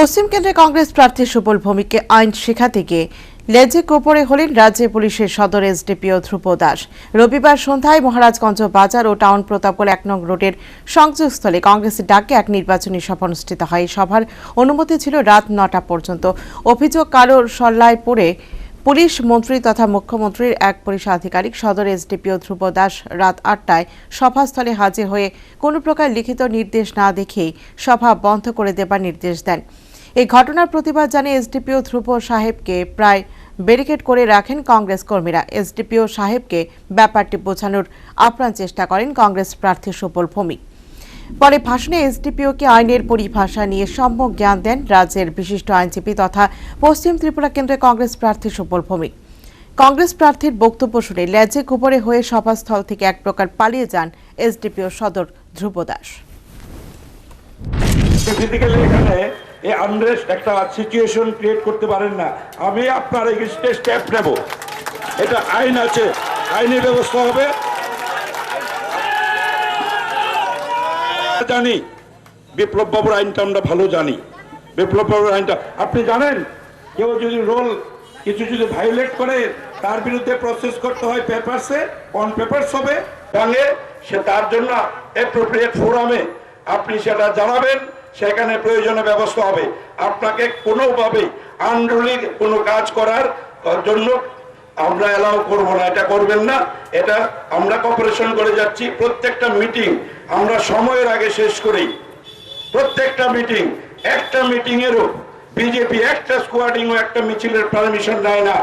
পশ্চিম কেন্দ্রে কংগ্রেস প্রার্থী সুবল ভৌমিককে আইন শেখাতে গিয়ে লেজে কোপরে হলেন রাজ্য পুলিশের সদর এসডিপিও ধ্রুব দাস। রবিবার সন্ধ্যায় মহারাজগঞ্জ বাজার ও টাউন প্রতাপগড় এক নং রোডের সংযোগস্থলে কংগ্রেসের ডাকে এক নির্বাচনী সভা অনুষ্ঠিত হয়। সভার অনুমতি ছিল রাত নটা পর্যন্ত। অভিযোগ কারোর সল্লায় পড়ে পুলিশ মন্ত্রী তথা মুখ্যমন্ত্রীর এক পুলিশ আধিকারিক সদর এসডিপিও ধ্রুব দাস রাত আটটায় সভাস্থলে হাজির হয়ে কোনো প্রকার লিখিত নির্দেশ না দেখেই সভা বন্ধ করে দেবার নির্দেশ দেন। এই ঘটনার প্রতিবাদ জানিয়ে এসডিপিও ধ্রুব সাহেবকে প্রায় ব্যারিকেড করে রাখেন কংগ্রেস কর্মীরা। এসডিপিও সাহেবকে ব্যাপারটি বোঝানোর আপ্রাণ চেষ্টা করেন কংগ্রেস প্রার্থী সুবল ভৌমিক। পরে ভাষণে এসডিপিওকে আইনের পরিভাষা নিয়ে সম্যক জ্ঞান দেন রাজ্যের বিশিষ্ট আইনজীবী তথা পশ্চিম ত্রিপুরা কেন্দ্রের কংগ্রেস প্রার্থী সুবল ভৌমিক। কংগ্রেস প্রার্থীর বক্তব্য শুনে ল্যাজে কুপরে হয়ে সভাস্থল থেকে এক প্রকার পালিয়ে যান এসডিপিও সদর ধ্রুব দাস। এই আনরেস্ট একটা সিচুয়েশন ক্রিয়েট করতে পারেন না। আমি আপনার এগেনস্টে স্টেপ নেব। এটা আইন আছে, আইনের ব্যবস্থা হবে। জানি, বিপ্লব বাবুর আইনটা আমরা ভালো জানি। বিপ্লব বাবুর আইনটা, আপনি জানেন, কেউ যদি রোল কিছু যদি ভায়োলেট করে, তার বিরুদ্ধে প্রসেস করতে হয় পেপারসে অন পেপারস হবে তাহলে সে তার জন্য অ্যাপ্রোপ্রিয়েট ফোরামে আপনি সেটা জানাবেন। সেখানে প্রয়োজনীয় ব্যবস্থা হবে। আপনাকে কোনোভাবে আনরুলি কোনো কাজ করার জন্য আমরা এলাও করব না। এটা করবেন না। এটা আমরা কপারেশন করে যাচ্ছি। প্রত্যেকটা মিটিং আমরা সময়ের আগে শেষ করি। প্রত্যেকটা মিটিং একটা মিটিংয়েরও বিজেপি একটা স্কোয়াডিং ও একটা মিছিলের পারমিশন নেয় না।